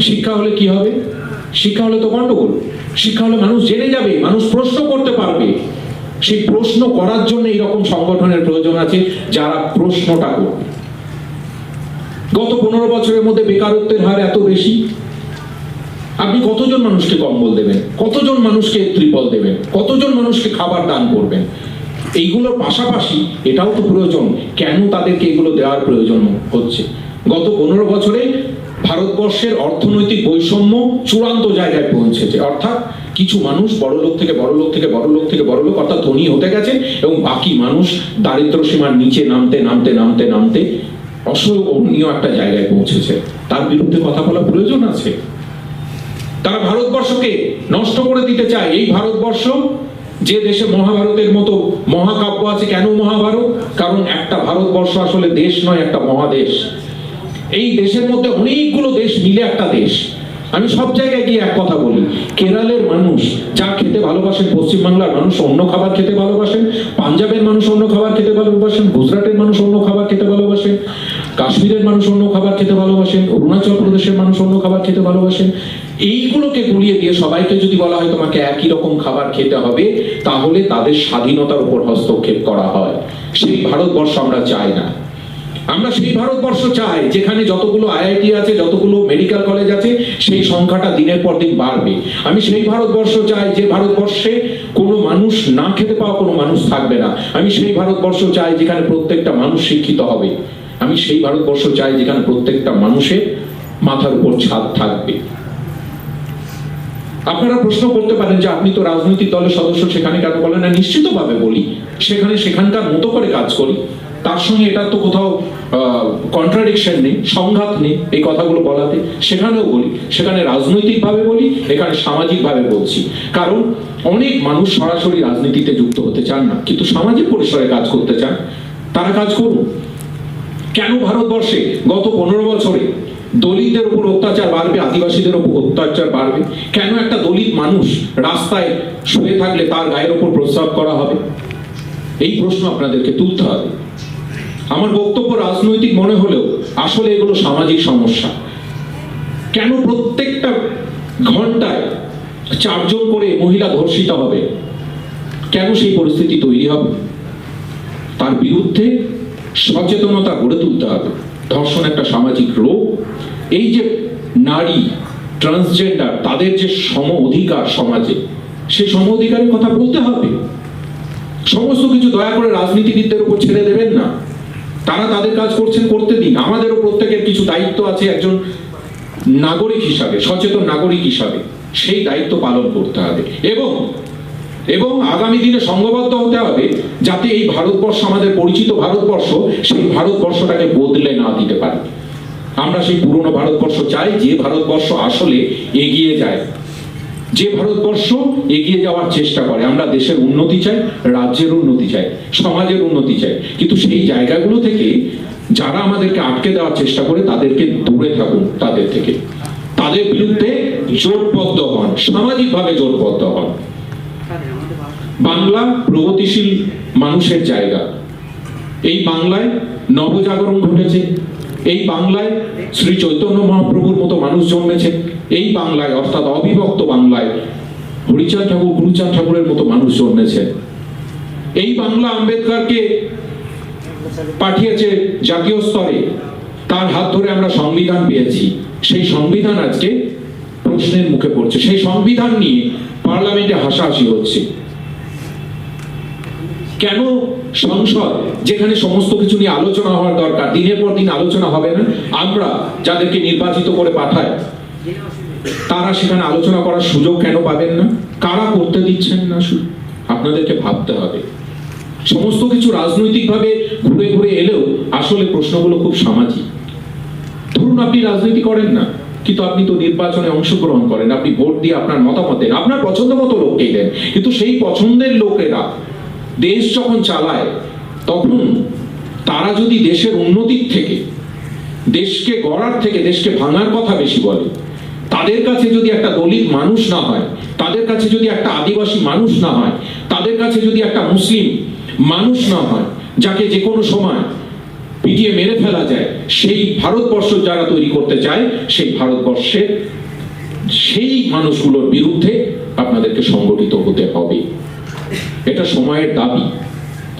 শিক্ষা হলে কি হবে? শিক্ষা হলে তো গন্ডগোল। শিক্ষা হলে মানুষ জেনে যাবে, মানুষ প্রশ্ন করতে পারবে। সেই প্রশ্ন করার জন্য এইরকম সংগঠনের প্রয়োজন আছে যারা প্রশ্নটা করবে। গত পনেরো বছরের মধ্যে বেকারত্বের হার এত বেশি। আপনি কতজন মানুষকে কম্বল দেবেন? কতজন মানুষকে ত্রিপল দেবেন? কতজন মানুষকে খাবার দান করবেন? এইগুলোর পাশাপাশি এটাও তো প্রয়োজন। কেন তাদেরকে এগুলো দেওয়ার প্রয়োজন হচ্ছে? গত পনেরো বছরে ভারতবর্ষের অর্থনৈতিক বৈষম্য চূড়ান্ত জায়গায় পৌঁছেছে। অর্থাৎ কিছু মানুষ বড় লোক থেকে বড় লোক থেকে বড় লোক থেকে বড় লোক অর্থাৎ ধনী হতে গেছে এবং বাকি মানুষ দারিদ্র সীমার নিচে নামতে নামতে নামতে নামতে অসহনীয় একটা জায়গায় পৌঁছেছে। তার বিরুদ্ধে কথা বলা প্রয়োজন আছে। তারা ভারতবর্ষকে নষ্ট করে দিতে চায়। এই ভারতবর্ষ যে দেশে মহাভারতের মতো মহাকাব্য আছে, কেন মহাভারত? কারণ একটা ভারতবর্ষ আসলে দেশ নয়, একটা মহাদেশ। এই দেশের মধ্যে অনেকগুলো দেশ মিলে একটা দেশ। আমি সব জায়গায় গিয়ে এক কথা বলি, কেরালের মানুষ যা খেতে ভালোবাসেন, পশ্চিমবাংলার মানুষ অন্য খাবার খেতে ভালোবাসেন, পাঞ্জাবের মানুষ অন্য খাবার খেতে ভালোবাসেন, গুজরাটের মানুষ অন্য খাবার খেতে ভালোবাসেন, কাশ্মীরের মানুষ অন্য খাবার খেতে ভালোবাসেন, অরুণাচল প্রদেশের মানুষ অন্য খাবার খেতে ভালোবাসেন। এইগুলোকে গুলিয়ে দিয়ে সবাইকে যদি বলা হয় তোমাকে একই রকম খাবার খেতে হবে, তাহলে তাদের স্বাধীনতার উপর হস্তক্ষেপ করা হয়। সেই ভারতবর্ষ আমরা চাই না। আমরা সেই ভারতবর্ষ চাই, যেখানে যতগুলো আইআইটি আছে, যতগুলো মেডিকেল কলেজ আছে, সেই সংখ্যাটা দিনের পর দিন বাড়বে। আমি সেই ভারতবর্ষ চাই, যে ভারতবর্ষে কোনো মানুষ না খেতে পাওয়া কোনো মানুষ থাকবে না। আমি সেই ভারতবর্ষ চাই, যেখানে প্রত্যেকটা মানুষ শিক্ষিত হবে। আমি সেই ভারতবর্ষ চাই, যেখানে প্রত্যেকটা মানুষের মাথার উপর ছাদ থাকবে। আপনারা প্রশ্ন করতে পারেন যে, আপনি তো রাজনৈতিক দলের সদস্য, সেখানে কেন বলেন না? নিশ্চিতভাবে বলি, সেখানে সেখানকার মতো করে কাজ করি। তার সঙ্গে এটার তো কোথাও কন্ট্রাডিকশন নেই, সংঘাত নেই এই কথাগুলো বলাতে। সেখানেও বলি, সেখানে রাজনৈতিকভাবে বলি, এখানে সামাজিকভাবে বলছি। কারণ অনেক মানুষ সরাসরি রাজনীতিতে যুক্ত হতে চান না, কিন্তু সামাজিক পরিসরে কাজ করতে চান, তারা কাজ করুন। কেন ভারতবর্ষে গত পনেরো বছরে দলিতদের উপর অত্যাচার বাড়বে, আদিবাসীদের উপর অত্যাচার বাড়বে? কেন একটা দলিত মানুষ রাস্তায় শুয়ে থাকলে তার গায়ের উপর প্রস্রাব করা হবে? এই প্রশ্ন আপনাদেরকে তুলতে হবে। আমার বক্তব্য রাজনৈতিক মনে হলেও আসলে এগুলো সামাজিক সমস্যা। কেন প্রত্যেকটা ঘন্টায় চারজন করে মহিলা ধর্ষিত হবে? কেন সেই পরিস্থিতি তৈরি হবে? তার বিরুদ্ধে সচেতনতা গড়ে তুলতে হবে। ধর্ষণ একটা সামাজিক রোগ। এই যে নারী ট্রান্সজেন্ডার তাদের যে সম অধিকার সমাজে সেই সম অধিকারের কথা বলতে হবে। সমস্ত কিছু দয়া করে রাজনীতিবিদদের উপর ছেড়ে দেবেন না। তারা তাদের কাজ করছেন, করতে দিন। আমাদেরও প্রত্যেকের কিছু দায়িত্ব আছে একজন নাগরিক হিসাবে, সচেতন নাগরিক হিসাবে। সেই দায়িত্ব পালন করতে হবে। এবং এবং আগামী দিনে সংঘবদ্ধ হতে হবে যাতে এই ভারতবর্ষ, আমাদের পরিচিত ভারতবর্ষ, সেই ভারতবর্ষটাকে বদলে না দিতে পারে। আমরা সেই পুরনো ভারতবর্ষ চাই, যে ভারতবর্ষ আসলে এগিয়ে যায়। যে ভারতবর্ষ এগিয়ে যাওয়ার চেষ্টা করে, আমরা দেশের উন্নতি চাই, রাজ্যের উন্নতি চাই, সমাজের উন্নতি চাই। কিন্তু সেই জায়গাগুলো থেকে যারা আমাদেরকে আটকে দেওয়ার চেষ্টা করে, তাদেরকে দূরে থাকুন তাদের থেকে। তাদের বিরুদ্ধে জোটবদ্ধ হন, সামাজিকভাবে জোটবদ্ধ হন। বাংলা প্রগতিশীল মানুষের জায়গা। এই বাংলায় নবজাগরণ ঘটেছে এই বাংলায় শ্রী চৈতন্য মহাপ্রভুর মতো মানুষ জন্মেছে এই বাংলায়, অর্থাৎ অবিভক্ত বাংলায়, হরিচাঁদ ঠাকুর, গুরুচাঁদ ঠাকুরের মতো মানুষ জন্মেছে এই বাংলা আম্বেদকরকে পাঠিয়েছে জাতীয় স্তরে। তার হাত ধরে আমরা সংবিধান পেয়েছি। সেই সংবিধান আজকে প্রশ্নের মুখে পড়ছে। সেই সংবিধান নিয়ে পার্লামেন্টে হাসাহাসি হচ্ছে। কেন সংসদ যেখানে সমস্ত কিছু নিয়ে আলোচনা হওয়ার দরকার, দিনের পর দিন আলোচনা হবে না, আমরা যাদেরকে নির্বাচিত করে পাঠাই, তারা সেখানে আলোচনা করার সুযোগ কেন পাবেন না? কারা করতে দিচ্ছেন না আপনাদেরকে ভাবতে হবে। সমস্ত কিছু রাজনৈতিকভাবে ঘুরে ঘুরে এলেও আসলে প্রশ্নগুলো খুব সামাজিক। ধরুন আপনি রাজনীতি করেন না, কিন্তু আপনি তো নির্বাচনে অংশগ্রহণ করেন, আপনি ভোট দিয়ে আপনার মতামত দেন, আপনার পছন্দ মতো লোককেই দেন, কিন্তু সেই পছন্দের লোকেরা দেশ যখন চালায়, তখন তারা যদি দেশের উন্নতির থেকে, দেশকে গড়ার থেকে, দেশকে ভাঙার কথা বেশি বলে, তাদের কাছে যদি একটা দলিত মানুষ না হয়, তাদের কাছে যদি একটা আদিবাসী মানুষ না হয়, তাদের কাছে যদি একটা মুসলিম মানুষ না হয়, যাকে যে কোনো সময় পিটিয়ে মেরে ফেলা যায়, সেই ভারতবর্ষ যারা তৈরি করতে চায়, সেই ভারতবর্ষের সেই মানুষগুলোর বিরুদ্ধে আপনাদেরকে সংগঠিত হতে হবে। এটা সময়ের দাবি।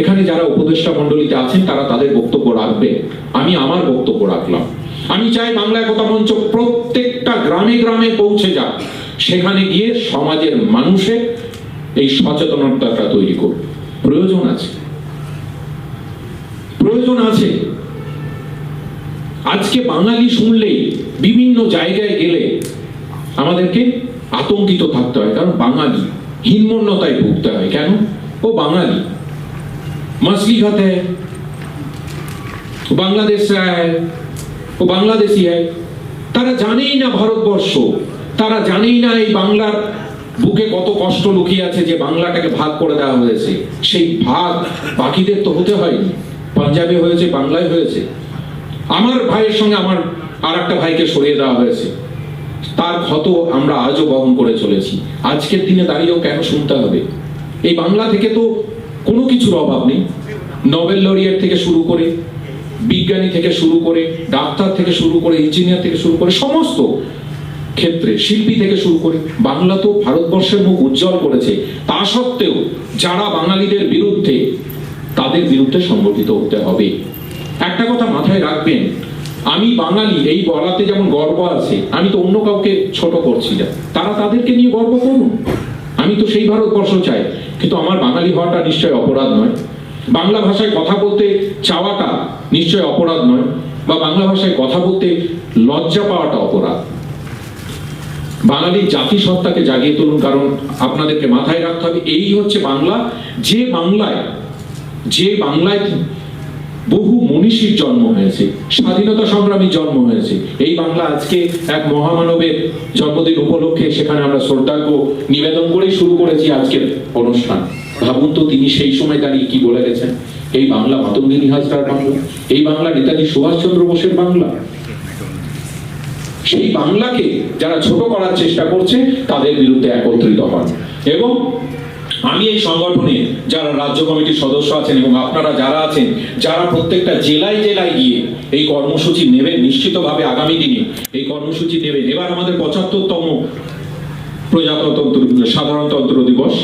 এখানে যারা উপদেষ্টা মণ্ডলীতে আছেন, তারা তাদের বক্তব্য রাখবে। আমি আমার বক্তব্য রাখলাম। আমি চাই বাংলা একতা মঞ্চ প্রত্যেকটা গ্রামে গ্রামে পৌঁছে যাক। সেখানে গিয়ে সমাজের মানুষের এই সচেতনতাটা তৈরি করবে প্রয়োজন আছে। প্রয়োজন আছে। আজকে বাঙালি শুনলেই বিভিন্ন জায়গায় গেলে আমাদেরকে আতঙ্কিত থাকতে হয়, কারণ বাঙালি। হিনমন্যতায় ভুগতে হয়, কেন? ও বাঙালি। মাসলি খাতে বাংলাদেশ ও বাংলাদেশি হয় তারা জানেই না ভারতবর্ষ। তারা জানেই না এই বাংলার বুকে কত কষ্ট লুকিয়ে আছে যে বাংলাটাকে ভাগ করে দেওয়া হয়েছে। সেই ভাগ বাকিদের তো হতে হয়নি। পাঞ্জাবে হয়েছে, বাংলায় হয়েছে। আমার ভাইয়ের সঙ্গে আমার আর একটা ভাইকে সরিয়ে দেওয়া হয়েছে। তার ক্ষত আমরা আজও বহন করে চলেছি। আজকের দিনে দাঁড়িয়েও কেন শুনতে হবে? এই বাংলা থেকে তো কোনো কিছুর অভাব নেই। নোবেল লরিয়ার থেকে শুরু করে, বিজ্ঞানী থেকে শুরু করে, ডাক্তার থেকে শুরু করে ইঞ্জিনিয়ার থেকে শুরু করে, সমস্ত ক্ষেত্রে, শিল্পী থেকে শুরু করে, বাংলা তো ভারতবর্ষের মুখ উজ্জ্বল করেছে। তা সত্ত্বেও যারা বাঙালিদের বিরুদ্ধে, তাদের বিরুদ্ধে সংগঠিত হতে হবে। একটা কথা মাথায় রাখবেন আমি বাঙালি, এই বলাতে যেমন গর্ব আছে, আমি তো অন্য কাউকে ছোট করছি না। তারা তাদেরকে নিয়ে গর্ব করুন। আমি তো সেই ভারতবর্ষ চাই। কিন্তু আমার বাঙালি হওয়াটা নিশ্চয় অপরাধ নয়। বাংলা ভাষায় কথা বলতে চাওয়াটা নিশ্চয় অপরাধ নয়। বা বাংলা ভাষায় কথা বলতে লজ্জা পাওয়াটা অপরাধ। বাঙালি জাতিসত্তাকে জাগিয়ে তুলুন, কারণ আপনাদেরকে মাথায় রাখতে হবে, এই হচ্ছে বাংলা। যে বাংলায় যে বাংলায় বহু মনীষীর জন্ম হয়েছে, স্বাধীনতা সংগ্রামীর জন্ম হয়েছে। এই বাংলা আজকে এক মহামানবের জন্মদিন উপলক্ষে সেখানে আমরা শ্রদ্ধার্ঘ্য নিবেদন করেই শুরু করেছি আজকের অনুষ্ঠান। ভাবুন তো তিনি সেই সময় দাঁড়িয়ে কি বলে গেছেন। এই বাংলা মাতঙ্গিনী হাজরার বাংলা, এই বাংলা নেতাজি সুভাষচন্দ্র বোসের বাংলা। সেই বাংলাকে যারা ছোট করার চেষ্টা করছে, তাদের বিরুদ্ধে একত্রিত হন। এবং আমি এই সংগঠনে যারা রাজ্য কমিটির সদস্য আছেন এবং আপনারা যারা আছেন, যারা প্রত্যেকটা জেলায় জেলায় গিয়ে এই কর্মসূচি নেবেন, নিশ্চিতভাবে আগামী দিনে এই কর্মসূচি নেবেন। এবার আমাদের পঁচাত্তরতম প্রজাতন্ত্র সাধারণতন্ত্র দিবস।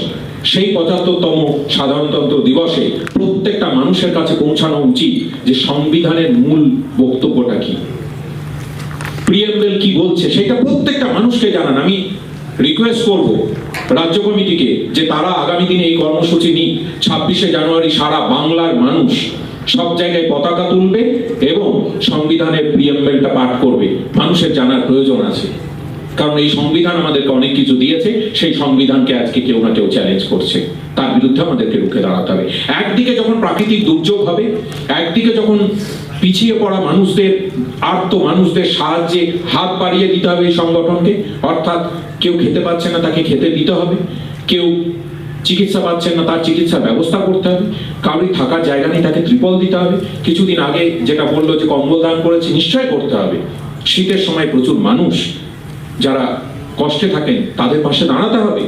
সেই পঁচাত্তরতম সাধারণতন্ত্র দিবসে প্রত্যেকটা মানুষের কাছে পৌঁছানো উচিত যে সংবিধানের মূল বক্তব্যটা কি। প্রিয়েম্বেল কি বলছে, সেটা প্রত্যেকটা মানুষকে জানান। আমি রিকোয়েস্ট করব রাজ্য কমিটিকে যে তারা আগামী দিনে এই কর্মসূচি নিক। ছাব্বিশে জানুয়ারি সারা বাংলার মানুষ সব জায়গায় পতাকা তুলবে এবং সংবিধানের প্রিয়েম্বেলটা পাঠ করবে। মানুষের জানার প্রয়োজন আছে। কারণ এই সংবিধান আমাদেরকে অনেক কিছু দিয়েছে। সেই সংবিধানকে আজকে কেউ না কেউ চ্যালেঞ্জ করছে। তার বিরুদ্ধে আমাদেরকে রুখে দাঁড়াতে হবে। একদিকে যখন প্রাকৃতিক দুর্যোগ হবে, একদিকে যখন পিছিয়ে পড়া মানুষদের, আর্ত মানুষদের সাহায্যে হাত বাড়িয়ে দিতে হবে এই সংগঠনকে, অর্থাৎ কেউ খেতে পাচ্ছে না, তাকে খেতে দিতে হবে। কেউ চিকিৎসা পাচ্ছেন না, তার চিকিৎসার ব্যবস্থা করতে হবে। কাউরি থাকার জায়গা নেই, তাকে ত্রিপল দিতে হবে। কিছুদিন আগে যেটা বলল যে কম্বল দান করেছে নিশ্চয় করতে হবে। শীতের সময় প্রচুর মানুষ যারা কষ্টে থাকেন, তাদের পাশে দাঁড়াতে হবে।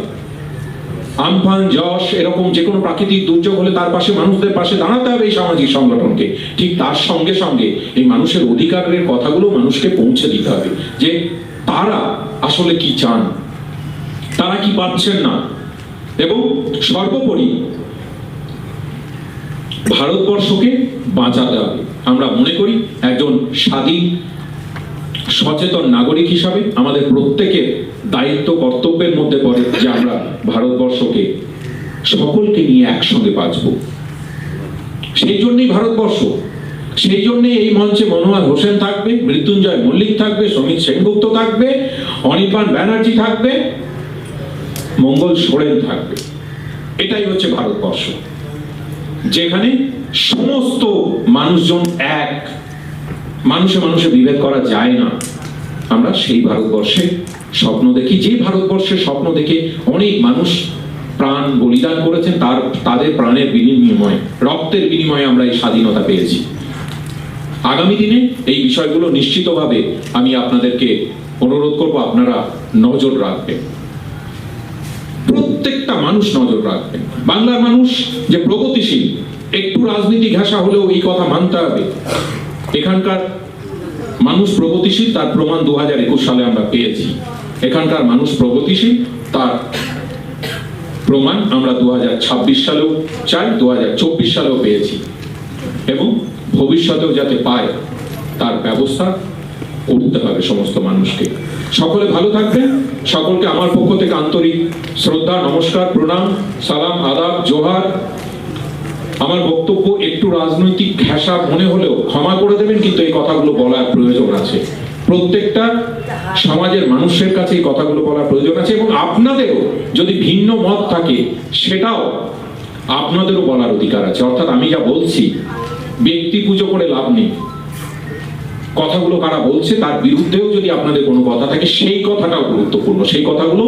আমফান, যশ, এরকম যে কোনো প্রাকৃতিক দুর্যোগ হলে তার পাশে মানুষদের পাশে দাঁড়াতে হবে এই সামাজিক সংগঠনকে। ঠিক তার সঙ্গে সঙ্গে এই মানুষের অধিকারের কথাগুলো মানুষকে পৌঁছে দিতে হবে যে তারা আসলে কি চান। তারা কি পাচ্ছেন না? এবং সর্বোপরি ভারতবর্ষকে বাঁচাতে হবে। আমরা মনে করি একজন স্বাধীন, সচেতন নাগরিক হিসাবে আমাদের প্রত্যেকের দায়িত্ব, কর্তব্যের মধ্যে পড়ে যে আমরা ভারতবর্ষকে, সকলকে নিয়ে একসঙ্গে বাঁচব। সেই জন্যই ভারতবর্ষ, সেই জন্যই এই মঞ্চে মনোয়ার হোসেন থাকবে, মৃত্যুঞ্জয় মল্লিক থাকবে সমীর সেনগুপ্ত থাকবে, অনির্বাণ ব্যানার্জি থাকবে মঙ্গল সোরেন থাকবে। এটাই হচ্ছে ভারতবর্ষ। যেখানে সমস্ত মানুষজন এক। মানুষে মানুষে বিভেদ করা যায় না। আমরা সেই ভারতবর্ষে স্বপ্ন দেখি। যে ভারতবর্ষের স্বপ্ন দেখে অনেক মানুষ প্রাণ বলিদান করেছেন, তার, তাদের প্রাণের বিনিময়ে, রক্তের বিনিময়ে আমরা এই স্বাধীনতা পেয়েছি। আগামী দিনে এই বিষয়গুলো নিশ্চিতভাবে আমি আপনাদেরকে অনুরোধ করব, আপনারা নজর রাখবেন। প্রত্যেকটা মানুষ নজর রাখবেন। বাংলার মানুষ যে প্রগতিশীল, একটু রাজনীতি ঘাসা হলেও এই কথা মানতে হবে। এখানকার মানুষ প্রগতিশীল, তার প্রমাণ দু হাজার একুশ সালে আমরা পেয়েছি। এখানকার মানুষ প্রগতিশীল, তার প্রমাণ আমরা দু হাজার ছাব্বিশ সালেও চাই দু হাজার চব্বিশ সালেও পেয়েছি। এবং ভবিষ্যতেও যাতে পায়, তার ব্যবস্থা করতে হবে সমস্ত মানুষকে। সকলে ভালো থাকবেন। সকলকে আমার পক্ষ থেকে আন্তরিক শ্রদ্ধা, নমস্কার, প্রণাম, সালাম, আদাব, জোহার। আমার বক্তব্য একটু রাজনৈতিক ঘেঁষা মনে হলেও ক্ষমা করে দেবেন, কিন্তু এই কথাগুলো বলার প্রয়োজন আছে। প্রত্যেকটা সমাজের মানুষের কাছে এই কথাগুলো বলার প্রয়োজন আছে এবং আপনাদেরও যদি ভিন্ন মত থাকে, সেটাও আপনাদেরও বলার অধিকার আছে। অর্থাৎ আমি যা বলছি, ব্যক্তি পুজো করে লাভ নেই। কথাগুলো কারা বলছে তার বিরুদ্ধেও যদি আপনাদের কোনো কথা থাকে, সেই কথাটাও গুরুত্বপূর্ণ। সেই কথাগুলো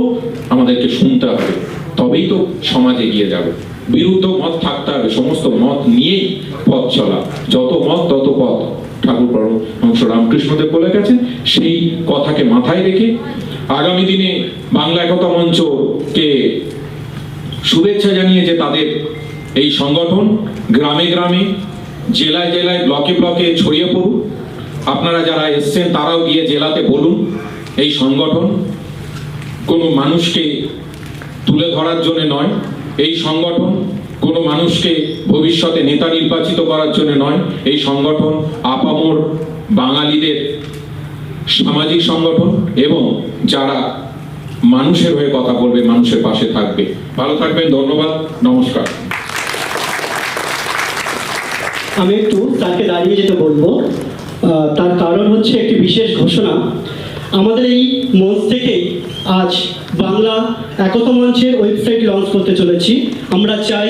আমাদেরকে শুনতে হবে। তবেই তো সমাজ এগিয়ে যাবে। বিরুদ্ধ মত থাকতে হবে, সমস্ত মত নিয়েই পথ চলা। যত মত, তত পথ। ঠাকুর পরমহংস রামকৃষ্ণদেব বলে গেছেন, সেই কথাকে মাথায় রেখে আগামী দিনে বাংলা একতা মঞ্চকে শুভেচ্ছা জানিয়ে যে তাদের এই সংগঠন গ্রামে গ্রামে, জেলায় জেলায়, ব্লকে ব্লকে ছড়িয়ে পড়ুক। আপনারা যারা এসছেন তারাও গিয়ে জেলাতে বলুন এই সংগঠন কোনো মানুষকে তুলে ধরার জন্য নয়। এই সংগঠন কোনো মানুষকে ভবিষ্যতে নেতা নির্বাচিত করার জন্য নয়। এই সংগঠন আপামর বাঙালিদের সামাজিক সংগঠন এবং যারা মানুষের হয়ে কথা বলবে, মানুষের পাশে থাকবে। ভালো থাকবেন, ধন্যবাদ, নমস্কার। আমি একটু তাকে দাঁড়িয়ে যেতে বলব। তার কারণ হচ্ছে একটি বিশেষ ঘোষণা। আমাদের এই মঞ্চ থেকে আজ বাংলা একতা মঞ্চের ওয়েবসাইট লঞ্চ করতে চলেছি। আমরা চাই